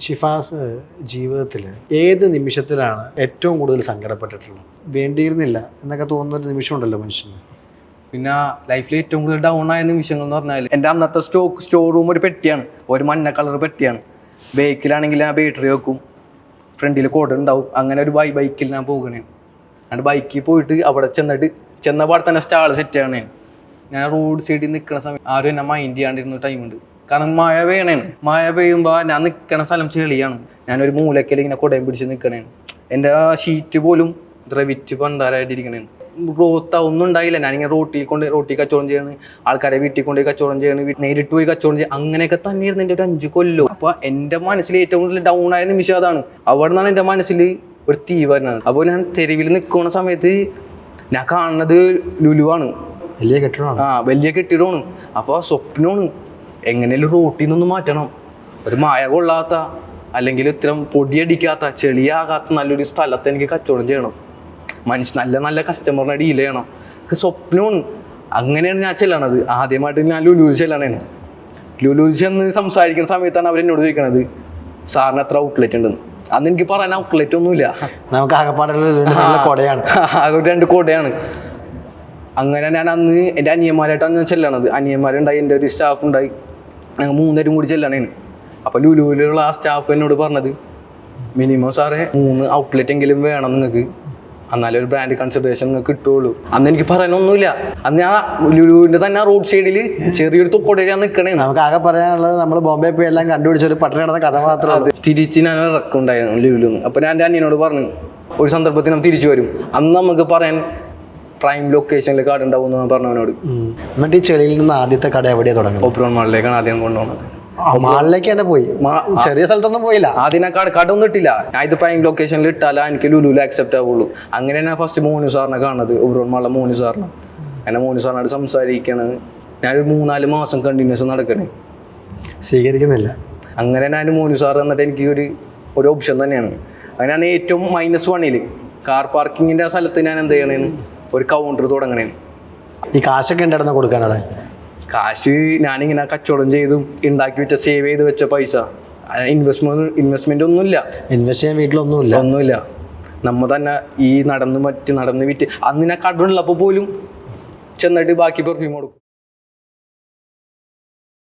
ഷിഫാസ് ജീവിതത്തിൽ ഏത് നിമിഷത്തിലാണ് ഏറ്റവും കൂടുതൽ സങ്കടപ്പെട്ടിട്ടുള്ളത്? വേണ്ടിയിരുന്നില്ല എന്നൊക്കെ തോന്നുന്ന ഒരു നിമിഷമുണ്ടല്ലോ മനുഷ്യന്. പിന്നെ ലൈഫിൽ ഏറ്റവും കൂടുതൽ ഡൗൺ ആയ നിമിഷങ്ങൾ എന്ന് പറഞ്ഞാൽ എന്റെ അന്നത്തെ സ്റ്റോക്ക് സ്റ്റോർ റൂം ഒരു പെട്ടിയാണ്. ഒരു മഞ്ഞ കളർ പെട്ടിയാണ്. ബൈക്കിലാണെങ്കിൽ ഞാൻ ബാറ്ററി വെക്കും. ഫ്രണ്ടിൽ കോട ഉണ്ടാവും. അങ്ങനെ ഒരു ബൈ ബൈക്കിൽ ഞാൻ പോകണേ. എന്നിട്ട് ബൈക്കിൽ പോയിട്ട് അവിടെ ചെന്നിട്ട് ചെന്ന പാടെ തന്നെ സ്റ്റാൾ സെറ്റ് ആണ്. ഞാൻ റോഡ് സൈഡിൽ നിൽക്കുന്ന സമയം ആരും എന്നെ മൈൻഡ് ചെയ്യാണ്ടിരുന്ന ടൈമുണ്ട് കാരണം മഴ പെയ്യണേണ് മഴ പെയ്യുമ്പോൾ ഞാൻ നിൽക്കണ സ്ഥലം ചെളിയാണ്. ഞാനൊരു മൂലക്കൽ ഇങ്ങനെ കുടയും പിടിച്ച് നിൽക്കണേണ് എന്റെ ആ ഷീറ്റ് പോലും ദ്രവിച്ച് പണ്ടാരായിട്ടിരിക്കണേണ് ഗ്രോത്ത് ഒന്നും ഉണ്ടായില്ല. ഞാനിങ്ങനെ റോട്ടിൽ കൊണ്ട് റോട്ടിൽ കച്ചവടം ചെയ്യണ് ആൾക്കാരെ വീട്ടിൽ കൊണ്ട് കച്ചവടം ചെയ്യണ് നേരിട്ട് പോയി കച്ചവടം ചെയ്യുക അങ്ങനെയൊക്കെ തന്നെയായിരുന്നു എന്റെ ഒരു അഞ്ച് കൊല്ലം. അപ്പോൾ എന്റെ മനസ്സിൽ ഏറ്റവും കൂടുതൽ ഡൗൺ ആയ നിമിഷം അതാണ്. അവിടെ നിന്നാണ് എന്റെ മനസ്സിൽ ഒരു തീ വരുന്നത്. അപ്പോൾ ഞാൻ തെരുവിൽ നിൽക്കുന്ന സമയത്ത് ഞാൻ കാണുന്നത് ലുലുവാണ്. വലിയ കെട്ടിടമാണ്. ആ വലിയ കെട്ടിടമാണ്. അപ്പോൾ സ്വപ്നമാണ്. എങ്ങനെയും റൂട്ടിൽ നിന്നൊന്ന് മാറ്റണം. ഒരു മായ കൊള്ളാത്ത അല്ലെങ്കിൽ ഇത്തരം പൊടിയടിക്കാത്ത ചെളിയാകാത്ത നല്ലൊരു സ്ഥലത്ത് എനിക്ക് കച്ചവടം ചെയ്യണം. മനുഷ്യ നല്ല നല്ല കസ്റ്റമറിനെ ഡീൽ ചെയ്യണം. എനിക്ക് സ്വപ്നമാണ്. അങ്ങനെയാണ് ഞാൻ ചെല്ലണത്. ആദ്യമായിട്ട് ഞാൻ ലുലു ചെല്ലണേന്. ലുലു ചെന്ന് സംസാരിക്കുന്ന സമയത്താണ് അവർ എന്നോട് ചോദിക്കണത് സാറിന് എത്ര ഔട്ട്ലെറ്റ് ഉണ്ടെന്ന്? അന്ന് എനിക്ക് പറയാൻ ഔട്ട്ലെറ്റ് ഒന്നുമില്ല. നമുക്ക് ആകെപ്പാടുള്ള കൊടയാണ്. അത് രണ്ട് കൊടയാണ്. അങ്ങനെ ഞാൻ അന്ന് എന്റെ അനിയന്മാരായിട്ടാണ് ഞാൻ ചെല്ലണത്. അനിയന്മാരുണ്ടായി എന്റെ ഒരു സ്റ്റാഫ് ഉണ്ടായി. ഞങ്ങൾ മൂന്നേരും കൂടി ചെല്ലണേനു അപ്പോൾ ലുലുവിലുള്ള ആ സ്റ്റാഫ് എന്നോട് പറഞ്ഞത് മിനിമം സാറേ മൂന്ന് ഔട്ട്ലെറ്റ് എങ്കിലും വേണം നിങ്ങൾക്ക്. എന്നാലേ ഒരു ബ്രാൻഡ് കൺസിഡറേഷൻ നിങ്ങൾക്ക് കിട്ടുള്ളൂ. അന്ന് എനിക്ക് പറയാനൊന്നുമില്ല. അന്ന് ഞാൻ ലുലുവിന്റെ തന്നെ റോഡ് സൈഡിൽ ചെറിയൊരു തൊക്കോടെ ഞാൻ നിൽക്കണേ നമുക്ക് ആകെ പറയാനുള്ളത് നമ്മൾ ബോംബെ പോയി എല്ലാം കണ്ടുപിടിച്ച ഒരു പട്ടണ നടന്ന കഥ മാത്രമേ ഉള്ളൂ. തിരിച്ച് ഞാൻ ഇറക്കുണ്ടായിരുന്നു ലുലുന്ന് അപ്പോൾ ഞാൻ എന്റെ അനിയനോട് പറഞ്ഞു ഒരു സന്ദർഭത്തിൽ നമ്മൾ തിരിച്ചു വരും. അന്ന് നമുക്ക് പറയാൻ പ്രൈം ലൊക്കേഷനിൽ കട ഉണ്ടാവും എന്ന് പറഞ്ഞവനോട്. എന്നിട്ട് ഈ ചെളിയിൽ നിന്ന് ആദ്യത്തെ കട എവിടെയാണ് തുടങ്ങി ഓപ്പറോൺ മാളിലേക്കാണ് ആദ്യം കൊണ്ടുപോകുന്നത്. മാളിലേക്ക് തന്നെ പോയി. ചെറിയ സ്ഥലത്തൊന്നും പോയില്ല. കാർഡ് ഒന്നും ഇട്ടില്ല. ഞാൻ ഇത് പ്രൈം ലൊക്കേഷനിൽ ഇട്ടാലാ എനിക്ക് ലുലു അക്സെപ്റ്റ് ആവുള്ളൂ. അങ്ങനെ ഞാൻ ഫസ്റ്റ് മോനു സാറിനെ കാണുന്നത് ഓപ്പറോൺ മാളിലെ മോനു സാറിനെ. എന്നെ മോനു സാറിനോട് സംസാരിക്കണത് ഞാനൊരു മൂന്നാൽ മാസം കണ്ടിന്യൂസ് നടക്കണേ. സ്വീകരിക്കുന്നില്ല. അങ്ങനെ ഞാൻ മോനു സാർ എന്നിട്ട് എനിക്ക് ഒരു ഒരു ഓപ്ഷൻ തന്നെയാണ്. അങ്ങനെയാണ് ഏറ്റവും മൈനസ് വണ്ണിൽ കാർ പാർക്കിങ്ങിന്റെ ആ സ്ഥലത്ത് ഞാൻ എന്ത് ചെയ്യണേന്ന്? ഒരു കൗണ്ടർ തുടങ്ങണേന് ഈ കാശൊക്കെ ഉണ്ടായിരുന്ന കൊടുക്കാനാണ്. കാശ് ഞാനിങ്ങനെ കച്ചവടം ചെയ്ത് ഉണ്ടാക്കി വെച്ച സേവ് ചെയ്ത് വെച്ച പൈസ. ഇൻവെസ്റ്റ്മെന്റ് ഇൻവെസ്റ്റ്മെന്റ് ഒന്നുമില്ല. ഇൻവെസ്റ്റ് ചെയ്യാൻ വീട്ടിലൊന്നുമില്ല. ഒന്നുമില്ല. നമ്മ തന്നെ ഈ നടന്ന് മറ്റ് നടന്ന് വിറ്റ് അന്നിനെ ഞാൻ കടമുള്ളപ്പോൾ പോലും ചെന്നിട്ട് ബാക്കി പെർഫ്യൂം കൊടുക്കും